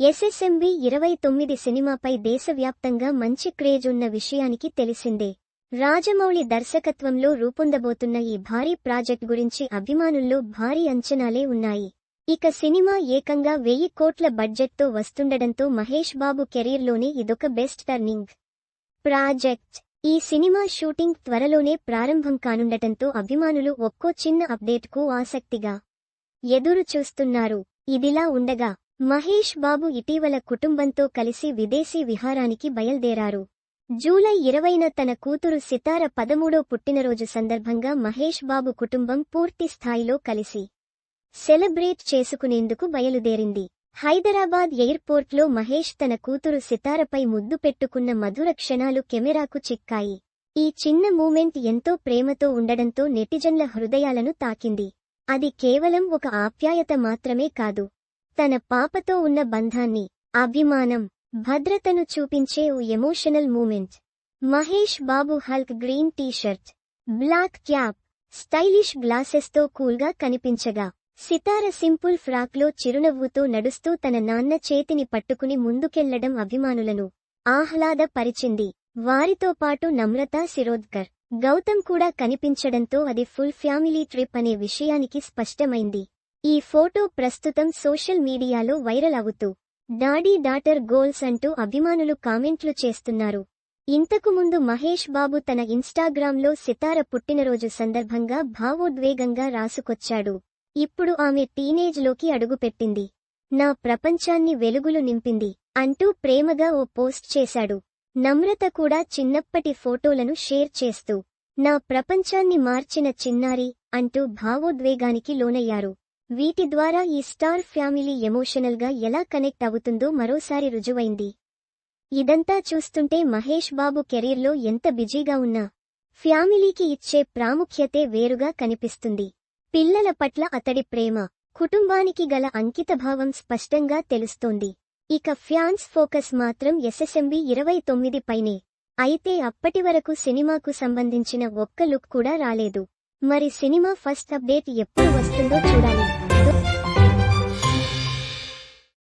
SSMB ఇరవై తొమ్మిది సినిమాపై దేశవ్యాప్తంగా మంచి క్రేజ్ ఉన్న విషయానికి తెలిసిందే. రాజమౌళి దర్శకత్వంలో రూపొందబోతున్న ఈ భారీ ప్రాజెక్ట్ గురించి అభిమానుల్లో భారీ అంచనాలే ఉన్నాయి. ఇక సినిమా ఏకంగా వెయ్యి కోట్ల బడ్జెట్తో వస్తుండడంతో మహేష్ బాబు కెరీర్లోనే ఇదొక బెస్ట్ టర్నింగ్. ప్రాజెక్ట్. ఈ సినిమా షూటింగ్ త్వరలోనే ప్రారంభం కానుండటంతో అభిమానులు ఒక్కో చిన్న అప్డేట్కు ఆసక్తిగా ఎదురు చూస్తున్నారు ఇదిలా ఉండగా మహేష్ బాబు ఇటీవల కుటుంబంతో కలిసి విదేశీ విహారానికి బయల్దేరారు. జూలై ఇరవైన తన కూతురు సితార పదమూడో పుట్టినరోజు సందర్భంగా మహేష్ బాబు కుటుంబం పూర్తి స్థాయిలో కలిసి సెలబ్రేట్ చేసుకునేందుకు బయలుదేరింది. హైదరాబాద్ ఎయిర్పోర్ట్లో మహేష్ తన కూతురు సితారపై ముద్దు పెట్టుకున్న మధుర క్షణాలు కెమెరాకు చిక్కాయి. ఈ చిన్న మూమెంట్ ఎంతో ప్రేమతో ఉండడంతో నెటిజన్ల హృదయాలను తాకింది. అది కేవలం ఒక ఆప్యాయత మాత్రమే కాదు. తన పాపతో ఉన్న బంధాన్ని అభిమానం భద్రతను చూపించే ఓ emotional moment Mahesh Babu Hulk green T-shirt black cap stylish గ్లాసెస్తో కూల్గా కనిపించగా సితార సింపుల్ ఫ్రాక్లో చిరునవ్వుతో నడుస్తూ తన నాన్న చేతిని పట్టుకుని ముందుకెళ్ళడం అభిమానులను ఆహ్లాదపరిచింది. వారితో పాటు నమ్రత శిరోద్కర్ గౌతమ్ కూడా కనిపించడంతో అది ఫుల్ ఫ్యామిలీ ట్రిప్ అనే విషయానికి స్పష్టమైంది. ఈ ఫోటో ప్రస్తుతం సోషల్ మీడియాలో వైరల్ అవుతూ డాడీ డాటర్ గోల్స్ అంటూ అభిమానులు కామెంట్లు చేస్తున్నారు. ఇంతకు ముందు మహేష్ బాబు తన ఇన్స్టాగ్రామ్లో సితార పుట్టినరోజు సందర్భంగా భావోద్వేగంగా రాసుకొచ్చాడు. ఇప్పుడు ఆమె టీనేజ్లోకి అడుగుపెట్టింది. నా ప్రపంచాన్ని వెలుగులు నింపింది అంటూ ప్రేమగా ఓ పోస్ట్ చేశాడు. నమ్రత కూడా చిన్నప్పటి ఫోటోలను షేర్ చేస్తూ నా ప్రపంచాన్ని మార్చిన చిన్నారి అంటూ భావోద్వేగానికి లోనయ్యారు. వీటి ద్వారా ఈ స్టార్ ఫ్యామిలీ ఎమోషనల్గా ఎలా కనెక్ట్ అవుతుందో మరోసారి రుజువైంది. ఇదంతా చూస్తుంటే మహేష్ బాబు కెరీర్లో ఎంత బిజీగా ఉన్నా ఫ్యామిలీకి ఇచ్చే ప్రాముఖ్యతే వేరుగా కనిపిస్తుంది. పిల్లల పట్ల అతడి ప్రేమ కుటుంబానికి గల అంకితభావం స్పష్టంగా తెలుస్తోంది. ఇక ఫ్యాన్స్ ఫోకస్ మాత్రం ఎస్ఎస్ఎంబి ఇరవై తొమ్మిది పైనే అయితే అప్పటివరకు సినిమాకు సంబంధించిన ఒక్క లుక్ కూడా రాలేదు. మరి సినిమా ఫస్ట్ అప్డేట్ ఎప్పుడు వస్తుందో చూడాలి.